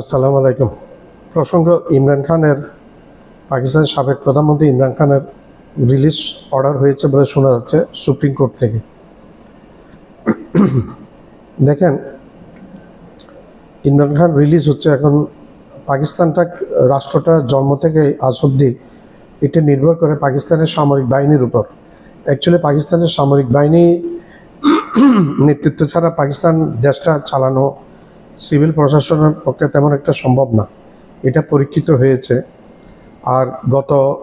আসসালামু আলাইকুম। প্রসঙ্গ, ইমরান খানের, পাকিস্তানের সাবেক প্রধানমন্ত্রী ইমরান খানের রিলিজ অর্ডার হয়েছে বলে শোনা যাচ্ছে সুপ্রিম কোর্ট থেকে। দেখেন, ইমরান খান রিলিজ হচ্ছে এখন পাকিস্তানটা, রাষ্ট্রটা জন্ম থেকে আজ অব্দি এটা নির্ভর করে পাকিস্তানের সামরিক বাহিনীর উপর। অ্যাকচুয়ালি পাকিস্তানের সামরিক বাহিনী নেতৃত্ব ছাড়া পাকিস্তান দেশটা চালানো সিভিল প্রশাসনের পক্ষে তেমন একটা সম্ভব না। এটা পরীক্ষিত হয়েছে। আর গত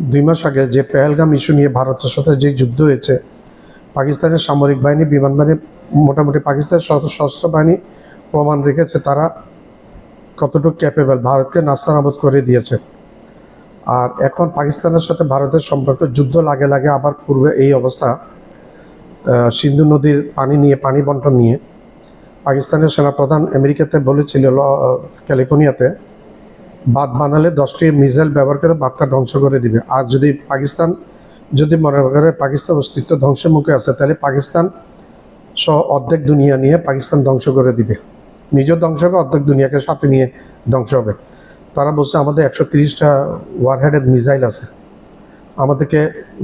দুই মাস আগে যে পেহেলগাম ইস্যু নিয়ে ভারতের সাথে যে যুদ্ধ হয়েছে, পাকিস্তানের সামরিক বাহিনী, বিমান বাহিনী, মোটামুটি পাকিস্তানের সশ- সশস্ত্র বাহিনী প্রমাণ রেখেছে তারা কতটুকু ক্যাপেবল ভারতকে নাস্তানাবুদ করে দিয়েছে। আর এখন পাকিস্তানের সাথে ভারতের সম্পর্ক যুদ্ধ লাগে লাগে আবার পূর্বে এই অবস্থা সিন্ধু নদীর পানি নিয়ে, পানি বন্টন নিয়ে। পাকিস্তানের সেনাপ্রধান আমেরিকাতে বলেছিল ক্যালিফোর্নিয়াতে বাদ বানালে দশটি মিসাইল ব্যবহার করে বার্তা ধ্বংস করে দিবে। আর যদি পাকিস্তান, যদি মনে করে পাকিস্তান অস্তিত্ব ধ্বংসের মুখে আছে, তাহলে পাকিস্তান সহ অর্ধেক দুনিয়া নিয়ে পাকিস্তান ধ্বংস করে দিবে। নিজেও ধ্বংস হবে অর্ধেক দুনিয়াকে সাথে নিয়ে ধ্বংস হবে। তারা বলছে, আমাদের একশো তিরিশটা ওয়ারহেডেড মিসাইল আছে। আমাদেরকে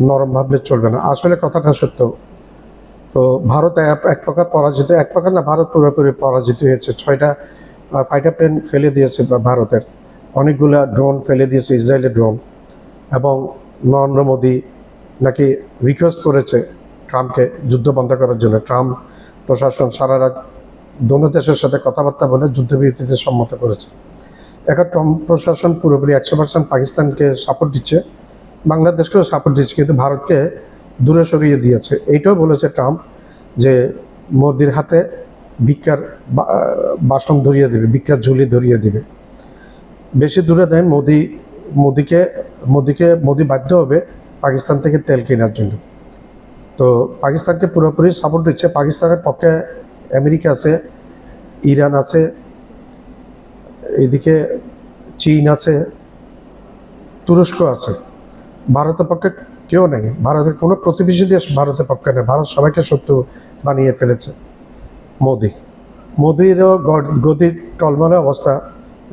নরম ভাবলে চলবে না। আসলে কথাটা সত্য। তো ভারত এক- প্রকার পরাজিত, এক প্রকার না, ভারত পুরোপুরি পরাজিত হয়েছে। ছয়টা ফাইটার প্লেন ফেলে দিয়েছে ভারতের। অনেকগুলা ড্রোন ফেলে দিয়েছে ইসরায়েলের ড্রোন এবং নরেন্দ্র মোদী নাকি রিকোয়েস্ট করেছে ট্রাম্পকে যুদ্ধ বন্ধ করার জন্য। ট্রাম্প প্রশাসন সারা রাত দোনো দেশের সাথে কথাবার্তা বলে যুদ্ধবিরতিতে সম্মত করেছে। এখন ট্রাম্প প্রশাসন পুরোপুরি একশো পার্সেন্ট পাকিস্তানকে সাপোর্ট দিচ্ছে, বাংলাদেশকেও সাপোর্ট দিচ্ছে, কিন্তু ভারতকে দূরে সরিয়ে দিয়েছে। এইটাও বলেছে ট্রাম্প। যে মোদির হাতে ভিক্ষার বাসন ধরিয়ে দেবে, ভিক্ষার ঝুলি ধরিয়ে দেবে। বেশি দূরে দেয় মোদি, মোদিকে মোদিকে, মোদি বাধ্য হবে পাকিস্তান থেকে তেল কেনার জন্য। তো পাকিস্তানকে পুরোপুরি সাপোর্ট দিচ্ছে। পাকিস্তানের পক্ষে আমেরিকা আছে, ইরান আছে, এদিকে চীন আছে, তুরস্ক আছে। ভারতের পক্ষে কেউ নেই। ভারতের কোনো প্রতিবেশী দেশ ভারতের পক্ষে নেই। ভারত সবাইকে শত্রু বানিয়ে ফেলেছে। মোদি। মোদিরও গদির টলমলে অবস্থা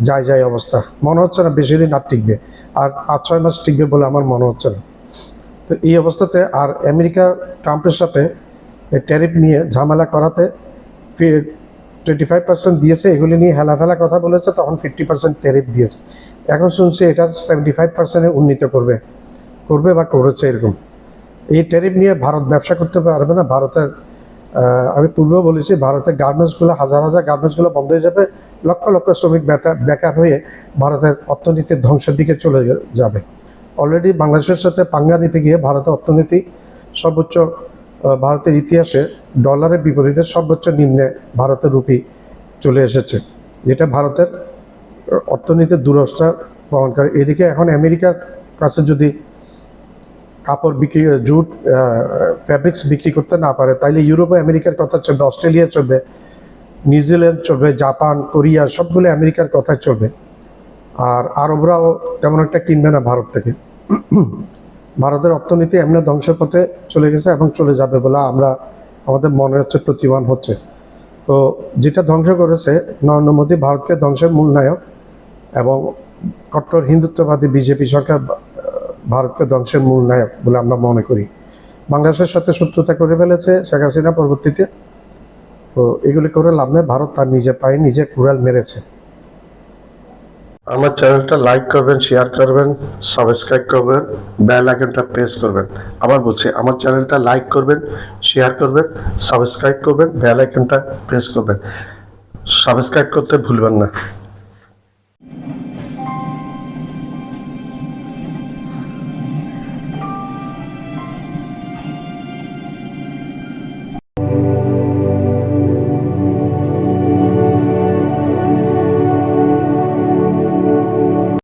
যায় যায় অবস্থা। মনে হচ্ছে না বেশি দিন আর টিকবে। আর পাঁচ, ছয় মাস টিকবে বলে আমার মনে হচ্ছে না। তো এই অবস্থাতে আর আমেরিকা ট্রাম্পের সাথে ট্যারিফ নিয়ে ঝামেলা করাতে ফি টোয়েন্টি ফাইভ পার্সেন্ট দিয়েছে, এগুলি নিয়ে হেলাফেলা কথা বলেছে, তখন ফিফটি পার্সেন্ট ট্যারিফ দিয়েছে। এখন শুনছি এটা সেভেন্টি ফাইভ পার্সেন্টে উন্নীত করবে। করবে বা করেছে এরকম। এই ট্যারিফ নিয়ে ভারত ব্যবসা করতে পারবে না। ভারতের আমি পূর্বেও বলেছি, ভারতের গার্মেন্টসগুলো হাজার হাজার গার্মেন্টসগুলো বন্ধ হয়ে যাবে। লক্ষ লক্ষ শ্রমিক বেকার হয়ে ভারতের অর্থনীতির ধ্বংসের দিকে চলে যাবে। অলরেডি বাংলাদেশের সাথে পাঙ্গা নিতে গিয়ে ভারতের অর্থনীতি সর্বোচ্চ ভারতের ইতিহাসে ডলারের বিপরীতে সর্বোচ্চ নিম্নে ভারতের রুপি চলে এসেছে। যেটা ভারতের অর্থনীতির দুরবস্থা প্রমাণ করে। এদিকে এখন আমেরিকার কাছে যদি কাপড় বিক্রি, জুট ফ্যাব্রিক্স বিক্রি করতে না পারে, তাইলে ইউরোপ আমেরিকার কথা চলবে অস্ট্রেলিয়া চলবে নিউজিল্যান্ড চলবে জাপান কোরিয়া সবগুলো আমেরিকার কথাই চলবে। আর আরবরাও তেমন একটা কিনবে না ভারত থেকে। ভারতের অর্থনীতি এমনি ধ্বংসের পথে চলে গেছে এবং চলে যাবে বলে আমরা, আমাদের মনে হচ্ছে, প্রতিমান হচ্ছে। তো যেটা ধ্বংস করেছে, নরেন্দ্র মোদী ভারতকে ধ্বংসের মূল নায়ক এবং কট্টর হিন্দুত্ববাদী বিজেপি সরকার ভারতকে ধ্বংসের মূল নায়ক বলে আমরা মনে করি। বাংলাদেশের সাথে শত্রুতা করে ফেলেছে শেখ হাসিনা পরবর্তীতে। তো এগুলি করে লাভ নেই, ভারত তার নিজের পায়ে নিজে কুড়াল মেরেছে। আমার চ্যানেলটা লাইক করবেন শেয়ার করবেন সাবস্ক্রাইব করবেন বেল আইকনটা প্রেস করবেন। আবার বলছি, আমার চ্যানেলটা লাইক করবেন শেয়ার করবেন সাবস্ক্রাইব করবেন বেল আইকনটা প্রেস করবেন। সাবস্ক্রাইব করতে ভুলবেন না।